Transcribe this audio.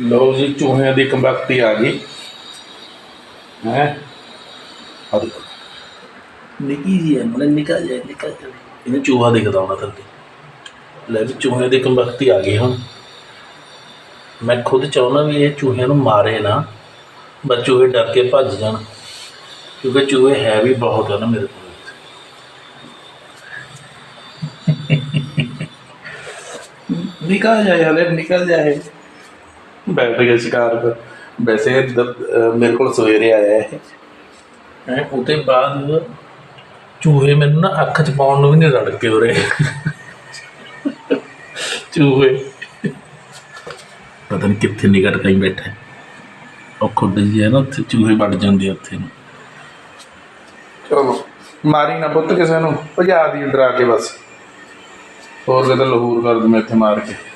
ਲਓ ਜੀ ਚੂਹਿਆਂ ਦੀ ਕੰਬਕਤੀ ਆ ਗਈ। ਹੈ? ਆ ਦੇਖੋ। ਨਿੱਕੀ ਜੀ ਹੈ ਮਨ ਨਿਕਲ ਜਾਏ ਨਿਕਲ ਜਾਏ ਇਹਨੂੰ ਚੂਹਾ ਦਿਖਦਾ ਹੋਣਾ ਥੱਲੇ ਲੈ ਵੀ ਚੂਹਿਆਂ ਦੀ ਕੰਬਕਤੀ ਆ ਗਈ ਹੁਣ। ਮੈਂ ਖੁਦ ਚਾਹੁੰਦਾ ਵੀ ਇਹ ਚੂਹਿਆਂ ਨੂੰ ਮਾਰੇ ਨਾ ਬਸ ਚੂਹੇ ਡਰ ਕੇ ਭੱਜ ਜਾਣ। ਕਿਉਂਕਿ ਚੂਹੇ ਹੈ ਵੀ ਬਹੁਤ ਨਾ ਮੇਰੇ ਕੋਲ। ਨਿਕਲ ਜਾਏ ਹਲੇ ਨਿਕਲ ਜਾਏ। ਬੈਠ ਗਿਆ ਸ਼ਿਕਾਰ ਪਰ। ਵੈਸੇ ਦ- ਅਹ ਮੇਰੇ ਕੋਲ ਸਵੇਰੇ ਆਇਆ ਹੈ ਹੈ ਉਹਦੇ ਬਾਅਦ ਚੂਹੇ ਮੈਨੂੰ ਨਾ ਅੱਖ ਚ ਪਾਉਣ ਨੂੰ ਵੀ ਨਹੀਂ ਰੜ ਕੇ ਉਰੇ। ਚੂਹੇ। ਪਤਾ ਨਹੀਂ ਕਿੱਥੇ ਨਿਕਟ ਕਈ ਬੈਠਾ। ਹੈ। ਉਹ ਖੁੱਡ ਜੀ ਹੈ ਨਾ ਉੱਥੇ ਚੂਹੇ ਵੱਡ ਜਾਂਦੇ ਆ ਉੱਥੇ ਨੂੰ। ਚਲੋ। ਮਾਰੀ ਨਾ ਪੁੱਤ ਕਿਸੇ ਨੂੰ, ਭਜਾ ਦੀ ਡਰਾ ਕੇ ਬਸ। ਹੋਰ ਕਿਤੇ ਲਹੂਰ ਕਰ ਦੂੰ ਮੈਂ ਇੱਥੇ ਮਾਰ ਕੇ।